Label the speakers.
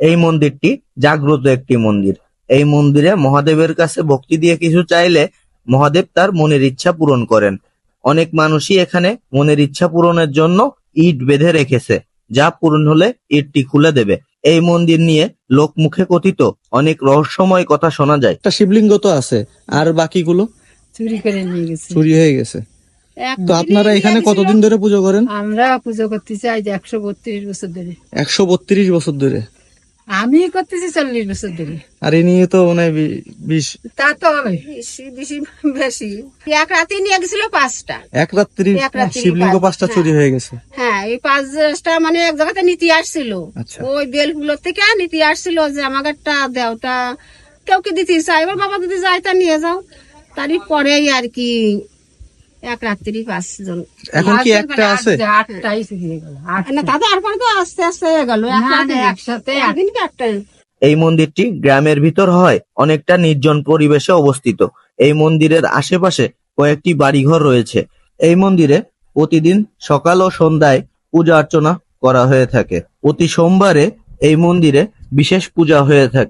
Speaker 1: এই মন্দিরটি জাগ্রত একটি মন্দির। এই মন্দিরে মহাদেবের কাছে ভক্তি দিয়ে কিছু চাইলে মহাদেব তার মনের ইচ্ছা পূরণ করেন। অনেক মানুষই এখানে মনের ইচ্ছা পূরণের জন্য ইট বেঁধে রেখেছে যা পূরণ হলে ইটটি খুলে দেবে। এই মন্দির নিয়ে লোকমুখে কথিত অনেক রহস্যময় কথা শোনা যায়।
Speaker 2: একটা শিবলিঙ্গ তো আছে আর বাকিগুলো?
Speaker 3: চুরি করে নিয়ে গেছে।
Speaker 2: চুরি হয়ে গেছে। তো আপনারা এখানে কতদিন ধরে পুজো করেন?
Speaker 3: আমরা পুজো করতেছি আজ একশো বত্রিশ বছর ধরে।
Speaker 2: একশো বত্রিশ বছর ধরে।
Speaker 3: আমি করতেছি চল্লিশ বছর ধরে।
Speaker 2: আর এ নিয়ে তো মনে হয় বিশ
Speaker 3: তা তো হবে।
Speaker 4: বেশি এক রাতে নিয়ে গেছিল পাঁচটা।
Speaker 2: এক রাত্রি শিবলিঙ্গ পাঁচটা। চুরি হয়ে গেছে।
Speaker 4: হ্যাঁ এই পাঁচটা মানে এক জায়গাতে নীতি আসছিল।
Speaker 2: আচ্ছা।
Speaker 4: ওই বেলগুলোর থেকে নীতি আসছিল যে আমাকে একটা দেও তা কেউ কি দিতে চাই এবার বাবা যদি যায় তা নিয়ে যাও। তারই পরেই আর কি এক রাত্রি পাঁচজন
Speaker 2: এখন কি একটা আছে?
Speaker 3: আটটাই হয়ে গেল
Speaker 4: না তাতে আর পরে তো আস্তে আস্তে হয়ে গেল
Speaker 3: একসাথে
Speaker 4: একটা
Speaker 1: এই মন্দিরটি গ্রামের ভিতর হয় অনেকটা নির্জন পরিবেশে অবস্থিত। এই মন্দিরের আশেপাশে কয়েকটি বাড়িঘর রয়েছে। এই মন্দিরে প্রতিদিন সকাল ও সন্ধ্যায় পূজা অর্চনা করা হয়ে থাকে। প্রতি সোমবারে এই মন্দিরে বিশেষ পূজা হয়ে থাকে।